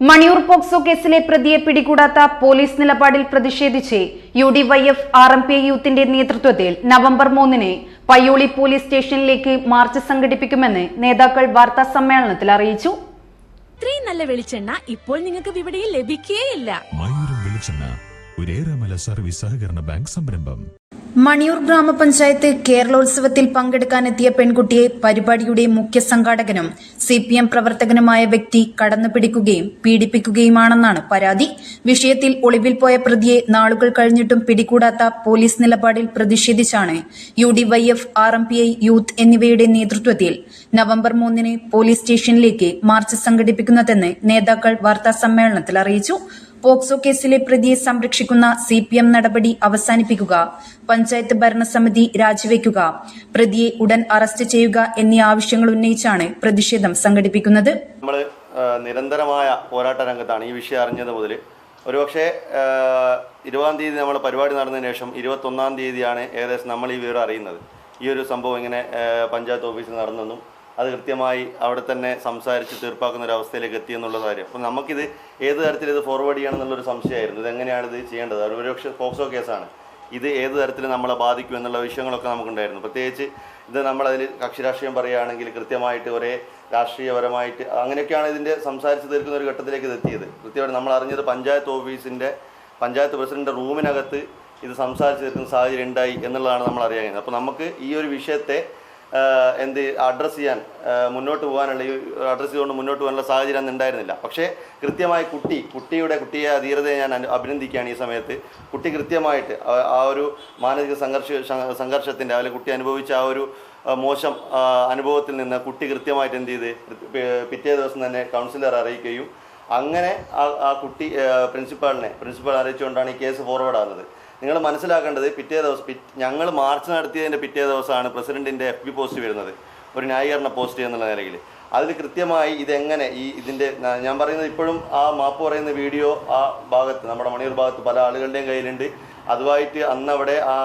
Maniyur POCSO കേസിലെ പ്രതിയെ പിടികൂടാത്ത police നിലപാടിൽ പ്രതിഷേധിച്ച് U D Y F R M P യൂത്തിന്റെ നേതൃത്വത്തിൽ നവംബർ മൂന്നിന് പയ്യോളി പോലീസ് സ്റ്റേഷനിലേക്ക് മാർച്ച് സംഘടിപ്പിക്കുമെന്ന് നേതാക്കൾ വാർത്താ സമ്മേളനത്തിൽ അറിയിച്ചു. ഇത്രയും നല്ല വെളിച്ചെണ്ണ ഇപ്പോൾ നിങ്ങൾക്ക് വിപണിയിൽ ലഭിക്കുകയില്ല സർവീസ് സഹകരണ ബാങ്ക് സംരംഭം. മണിയൂർ ഗ്രാമപഞ്ചായത്ത് കേരളോത്സവത്തിൽ പങ്കെടുക്കാനെത്തിയ പെൺകുട്ടിയെ പരിപാടിയുടെ മുഖ്യ സംഘാടകനും സി പി എം പ്രവർത്തകനുമായ വ്യക്തി കടന്നുപിടിക്കുകയും പീഡിപ്പിക്കുകയുമാണെന്നാണ് പരാതി. വിഷയത്തിൽ ഒളിവിൽ പോയ പ്രതിയെ നാളുകൾ കഴിഞ്ഞിട്ടും പിടികൂടാത്ത പോലീസ് നിലപാടിൽ പ്രതിഷേധിച്ചാണ് U D Y F R M P I youth എന്നിവയുടെ നേതൃത്വത്തിൽ നവംബർ മൂന്നിന് പോലീസ് സ്റ്റേഷനിലേക്ക് മാർച്ച് സംഘടിപ്പിക്കുന്നതെന്ന് നേതാക്കൾ വാർത്താ സമ്മേളനത്തിൽ അറിയിച്ചു. പോക്സോ കേസിലെ പ്രതിയെ സംരക്ഷിക്കുന്ന സി പി എം നടപടി അവസാനിപ്പിക്കുക പഞ്ചായത്ത് ഭരണസമിതി രാജിവെക്കുക പ്രതിയെ ഉടൻ അറസ്റ്റ് ചെയ്യുക എന്നീ ആവശ്യങ്ങൾ ഉന്നയിച്ചാണ് പ്രതിഷേധം സംഘടിപ്പിക്കുന്നത്. നമ്മൾ നിരന്തരമായ പോരാട്ട രംഗത്താണ് ഈ വിഷയം അറിഞ്ഞത് മുതൽ. ഒരുപക്ഷെ ഇരുപതാം തീയതി നമ്മൾ പരിപാടി നടന്നതിന് ശേഷം ഇരുപത്തൊന്നാം തീയതിയാണ് ഏകദേശം നമ്മൾ ഈ വിവരം അറിയുന്നത്. ഈ ഒരു സംഭവം ഇങ്ങനെ പഞ്ചായത്ത് ഓഫീസിൽ നടന്നെന്നും അത് കൃത്യമായി അവിടെ തന്നെ സംസാരിച്ച് തീർപ്പാക്കുന്ന ഒരു അവസ്ഥയിലേക്ക് എത്തി എന്നുള്ള കാര്യം. അപ്പം നമുക്കിത് ഏത് തരത്തിൽ ഇത് ഫോർവേഡ് ചെയ്യണമെന്നുള്ളൊരു സംശയമായിരുന്നു. ഇത് എങ്ങനെയാണ് ഇത് ചെയ്യേണ്ടത്? ഒരുപക്ഷെ പോക്സോ കേസാണ്. ഇത് ഏത് തരത്തിൽ നമ്മളെ ബാധിക്കും എന്നുള്ള വിഷയങ്ങളൊക്കെ നമുക്കുണ്ടായിരുന്നു. പ്രത്യേകിച്ച് ഇത് നമ്മളതിൽ കക്ഷി രാഷ്ട്രീയം പറയുകയാണെങ്കിൽ കൃത്യമായിട്ട് ഒരേ രാഷ്ട്രീയപരമായിട്ട് അങ്ങനെയൊക്കെയാണ് ഇതിന്റെ സംസാരിച്ച് തീർക്കുന്ന ഒരു ഘട്ടത്തിലേക്ക് ഇത് എത്തിയത്. കൃത്യമായിട്ട് നമ്മൾ അറിഞ്ഞത് പഞ്ചായത്ത് ഓഫീസിന്റെ പഞ്ചായത്ത് പ്രസിഡന്റ് റൂമിനകത്ത് ഇത് സംസാരിച്ച് തീർക്കുന്ന സാഹചര്യം ഉണ്ടായി എന്നുള്ളതാണ് നമ്മൾ അറിയാൻ അപ്പോൾ നമുക്ക് ഈ ഒരു വിഷയത്തെ എന്ത് അഡ്രസ്സ് ചെയ്യാൻ മുന്നോട്ട് പോകാനുള്ള ഈ അഡ്രസ്സ് ചെയ്തുകൊണ്ട് മുന്നോട്ട് പോകാനുള്ള സാഹചര്യം അന്ന് ഉണ്ടായിരുന്നില്ല. പക്ഷേ കൃത്യമായി കുട്ടി കുട്ടിയുടെ കുട്ടിയെ ധീരതയെ ഞാൻ അഭിനന്ദിക്കുകയാണ് ഈ സമയത്ത്. കുട്ടി കൃത്യമായിട്ട് ആ- ഒരു മാനസിക സംഘർഷ സംഘർഷത്തിന്റെ അല്ലെങ്കിൽ കുട്ടി അനുഭവിച്ച ആ ഒരു മോശം അനുഭവത്തിൽ നിന്ന് കുട്ടി കൃത്യമായിട്ട് എന്ത് ചെയ്ത് പിറ്റേ ദിവസം തന്നെ കൗൺസിലർ അറിയിക്കുകയും അങ്ങനെ ആ കുട്ടി പ്രിൻസിപ്പാളിനെ പ്രിൻസിപ്പാൾ അറിയിച്ചുകൊണ്ടാണ് ഈ കേസ് ഫോർവേഡ് ആകുന്നത് നിങ്ങൾ മനസ്സിലാക്കേണ്ടത് പിറ്റേ ദിവസം ഞങ്ങൾ മാർച്ച് നടത്തിയതിന്റെ പിറ്റേ ദിവസമാണ് പ്രസിഡന്റിന്റെ എഫ് ബി പോസ്റ്റ് വരുന്നത്. ഒരു ന്യായീകരണ പോസ്റ്റ് എന്നുള്ള നിലയിൽ. അതിൽ കൃത്യമായി ഇതെങ്ങനെ ഈ ഇതിന്റെ ഞാൻ പറയുന്നത് ഇപ്പോഴും ആ മാപ്പ് പറയുന്ന വീഡിയോ ആ ഭാഗത്ത് നമ്മുടെ മണിയൂർ ഭാഗത്ത് പല ആളുകളുടെയും കയ്യിലുണ്ട്. അതുമായിട്ട് അന്ന് അവിടെ ആ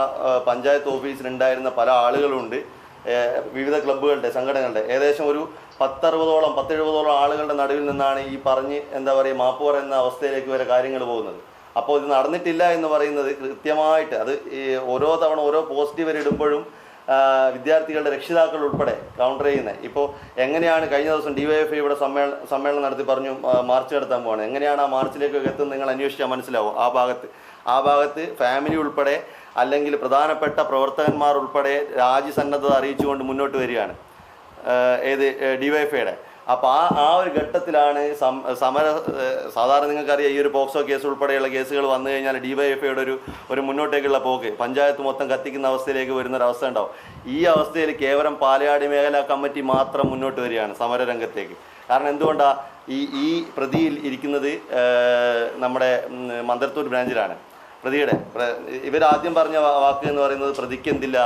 പഞ്ചായത്ത് ഓഫീസിലുണ്ടായിരുന്ന പല ആളുകളുണ്ട്. വിവിധ ക്ലബ്ബുകളുടെ സംഘടനകളുടെ. ഏകദേശം ഒരു പത്തറുപതോളം പത്തെഴുപതോളം ആളുകളുടെ നടുവിൽ നിന്നാണ് ഈ പറഞ്ഞ് എന്താ പറയുക മാപ്പ് പറയുന്ന അവസ്ഥയിലേക്ക് വരെ കാര്യങ്ങൾ പോകുന്നത്. അപ്പോൾ ഇത് നടന്നിട്ടില്ല എന്ന് പറയുന്നത് കൃത്യമായിട്ട് അത് ഓരോ തവണ ഓരോ പോസിറ്റീവ് ഇടുമ്പോഴും വിദ്യാർത്ഥികളുടെ രക്ഷിതാക്കൾ ഉൾപ്പെടെ കൗണ്ടർ ചെയ്യുന്നത്. ഇപ്പോൾ എങ്ങനെയാണ് കഴിഞ്ഞ ദിവസം ഡിവൈഎഫ്ഐ ഇവിടെ സമ്മേളനം സമ്മേളനം നടത്തി പറഞ്ഞു മാർച്ച് നടത്താൻ പോവാണ്. എങ്ങനെയാണ് ആ മാർച്ചിലേക്കൊക്കെ എത്തുന്നത് നിങ്ങൾ അന്വേഷിച്ചാൽ മനസ്സിലാവും. ആ ഭാഗത്ത് ആ ഭാഗത്ത് ഫാമിലി ഉൾപ്പെടെ അല്ലെങ്കിൽ പ്രധാനപ്പെട്ട പ്രവർത്തകന്മാർ ഉൾപ്പെടെ രാജ്യസന്നദ്ധത അറിയിച്ചുകൊണ്ട് മുന്നോട്ട് വരികയാണ്. ഏത് ഡിവൈഫൈയുടെ അപ്പോൾ ആ ആ ഒരു ഘട്ടത്തിലാണ് സമര സാധാരണ നിങ്ങൾക്കറിയാം ഈ ഒരു പോക്സോ കേസ് ഉൾപ്പെടെയുള്ള കേസുകൾ വന്നു കഴിഞ്ഞാൽ ഡിവൈഎഫ്ഐയുടെ ഒരു ഒരു മുന്നോട്ടേക്കുള്ള പോക്ക്. പഞ്ചായത്ത് മൊത്തം കത്തിക്കുന്ന അവസ്ഥയിലേക്ക് വരുന്ന ഒരു അവസ്ഥ ഉണ്ടാവും. ഈ അവസ്ഥയിൽ കേവലം പാലയാടി മേഖലാ കമ്മിറ്റി മാത്രം മുന്നോട്ട് വരികയാണ് സമര രംഗത്തേക്ക് കാരണം എന്തുകൊണ്ടാണ് ഈ ഈ പ്രതിയിൽ ഇരിക്കുന്നത് നമ്മുടെ മന്ദർത്തൂർ ബ്രാഞ്ചിലാണ്. പ്രതിയുടെ പ്ര- ഇവരാദ്യം പറഞ്ഞ വാക്ക് എന്ന് പറയുന്നത് പ്രതിക്ക് എന്തില്ല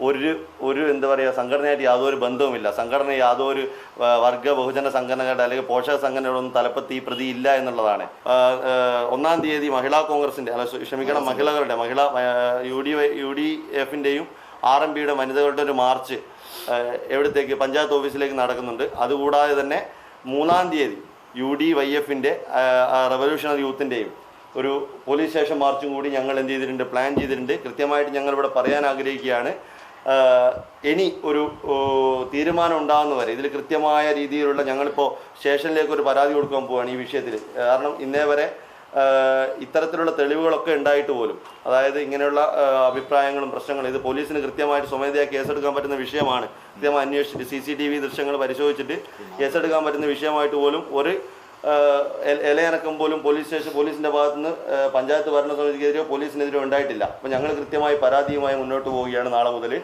ഒരു ഒരു എന്താ പറയുക സംഘടനയായിട്ട് യാതൊരു ബന്ധവുമില്ല. സംഘടന യാതൊരു വർഗ ബഹുജന സംഘടനകളുടെ അല്ലെങ്കിൽ പോഷക സംഘടനകളൊന്നും തലപ്പത്ത് പ്രതി ഇല്ല എന്നുള്ളതാണ്. ഒന്നാം തീയതി മഹിളാ കോൺഗ്രസിന്റെ അല്ല ക്ഷ- ക്ഷമിക്കണം മഹിളകളുടെ മഹിളാ യു ഡി യു ഡി എഫിന്റെയും ആർ എം പിയുടെ വനിതകളുടെ ഒരു മാർച്ച് എവിടത്തേക്ക് പഞ്ചായത്ത് ഓഫീസിലേക്ക് നടക്കുന്നുണ്ട്. അതുകൂടാതെ തന്നെ മൂന്നാം തീയതി യു ഡി വൈ എഫിന്റെ റവല്യൂഷണറി യൂത്തിന്റെയും ഒരു പോലീസ് സ്റ്റേഷൻ മാർച്ചും കൂടി ഞങ്ങൾ എന്ത് ചെയ്തിട്ടുണ്ട് പ്ലാൻ ചെയ്തിട്ടുണ്ട്. കൃത്യമായിട്ട് ഞങ്ങൾ ഇവിടെ പറയാൻ ആഗ്രഹിക്കുകയാണ്. ഇനി ഒരു തീരുമാനം ഉണ്ടാകുന്നവരെ ഇതിൽ കൃത്യമായ രീതിയിലുള്ള ഞങ്ങളിപ്പോൾ സ്റ്റേഷനിലേക്ക് ഒരു പരാതി കൊടുക്കാൻ പോവുകയാണ് ഈ വിഷയത്തിൽ കാരണം ഇന്നേ വരെ ഇത്തരത്തിലുള്ള തെളിവുകളൊക്കെ ഉണ്ടായിട്ട് പോലും അതായത് ഇങ്ങനെയുള്ള അഭിപ്രായങ്ങളും പ്രശ്നങ്ങളും ഇത് പോലീസിന് കൃത്യമായിട്ട് സ്വമേധയാ കേസെടുക്കാൻ പറ്റുന്ന വിഷയമാണ്. കൃത്യമായി അന്വേഷിച്ചിട്ട് സി സി ടി വി ദൃശ്യങ്ങൾ പരിശോധിച്ചിട്ട് കേസെടുക്കാൻ പറ്റുന്ന വിഷയമായിട്ട് പോലും ഒരു ഇലയനക്കം പോലും പോലീസ് സ്റ്റേഷൻ പോലീസിന്റെ ഭാഗത്ത് നിന്ന് പഞ്ചായത്ത് ഭരണസമിതിക്കെതിരെയോ പോലീസിനെതിരെയോ ഉണ്ടായിട്ടില്ല. അപ്പോൾ ഞങ്ങൾ കൃത്യമായി പരാതിയുമായി മുന്നോട്ട് പോവുകയാണ് നാളെ മുതൽ.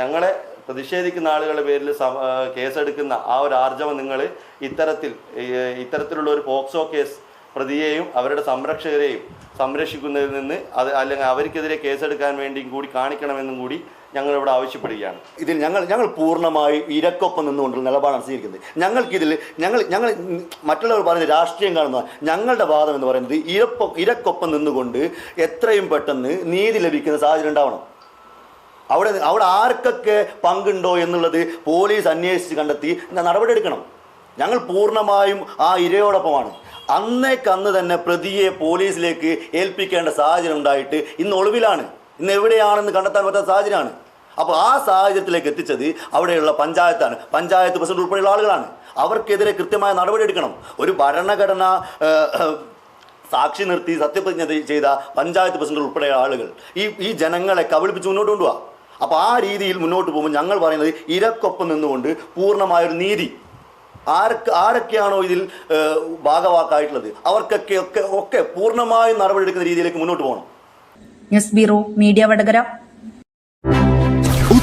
ഞങ്ങളെ പ്രതിഷേധിക്കുന്ന ആളുകളുടെ പേരിൽ കേസെടുക്കുന്ന ആ ഒരു ആർജവം നിങ്ങൾ ഇത്തരത്തിൽ ഇത്തരത്തിലുള്ള ഒരു പോക്സോ കേസ് പ്രതിയെയും അവരുടെ സംരക്ഷകരെയും സംരക്ഷിക്കുന്നതിൽ നിന്ന് അത് അല്ലെങ്കിൽ അവർക്കെതിരെ കേസെടുക്കാൻ വേണ്ടിയും കൂടി കാണിക്കണമെന്നും കൂടി ഞങ്ങളിവിടെ ആവശ്യപ്പെടുകയാണ്. ഇതിൽ ഞങ്ങൾ ഞങ്ങൾ പൂർണമായി ഇരക്കൊപ്പം നിന്നുകൊണ്ടുള്ള നിലപാടാണ് സ്വീകരിക്കുന്നത്. ഞങ്ങൾക്കിതിൽ ഞങ്ങൾ ഞങ്ങൾ മറ്റുള്ളവർ പറയുന്ന രാഷ്ട്രീയം കാണുന്ന ഞങ്ങളുടെ വാദം എന്ന് പറയുന്നത് ഇരപ്പ ഇരക്കൊപ്പം നിന്നുകൊണ്ട് എത്രയും പെട്ടെന്ന് നീതി ലഭിക്കുന്ന സാഹചര്യം ഉണ്ടാവണം. അവിടെ അവിടെ ആർക്കൊക്കെ പങ്കുണ്ടോ എന്നുള്ളത് പോലീസ് അന്വേഷിച്ച് കണ്ടെത്തി നടപടി നടപടിയെടുക്കണം ഞങ്ങൾ പൂർണമായും ആ ഇരയോടൊപ്പമാണ്. അന്നേക്കന്ന് തന്നെ പ്രതിയെ പോലീസിലേക്ക് ഏൽപ്പിക്കേണ്ട സാഹചര്യം ഉണ്ടായിട്ട് ഇന്ന് ഒളിവിലാണ്. ഇന്ന് എവിടെയാണെന്ന് കണ്ടെത്താൻ പറ്റാത്ത സാഹചര്യമാണ്. അപ്പോൾ ആ സാഹചര്യത്തിലേക്ക് എത്തിച്ചത് അവിടെയുള്ള പഞ്ചായത്താണ്. പഞ്ചായത്ത് പ്രസിഡന്റ് ഉൾപ്പെടെയുള്ള ആളുകളാണ്. അവർക്കെതിരെ കൃത്യമായ നടപടി എടുക്കണം. ഒരു ഭരണഘടന സാക്ഷി നിർത്തി സത്യപ്രതിജ്ഞ ചെയ്ത പഞ്ചായത്ത് പ്രസിഡന്റ് ഉൾപ്പെടെയുള്ള ആളുകൾ ഈ ഈ ജനങ്ങളെ കബളിപ്പിച്ച് മുന്നോട്ട് കൊണ്ടുപോവാ. അപ്പോൾ ആ രീതിയിൽ മുന്നോട്ട് പോകുമ്പോൾ ഞങ്ങൾ പറയുന്നത് ഇരക്കൊപ്പം നിന്നുകൊണ്ട് പൂർണമായൊരു നീതി. ആരൊക്കെ ആരൊക്കെയാണോ ഇതിൽ ഭാഗവാക്കായിട്ടുള്ളത്? അവർക്കൊക്കെ ഒക്കെ ഒക്കെ പൂർണമായും നടപടിയെടുക്കുന്ന രീതിയിലേക്ക് മുന്നോട്ട് പോകണം. News bureau media Vadakara.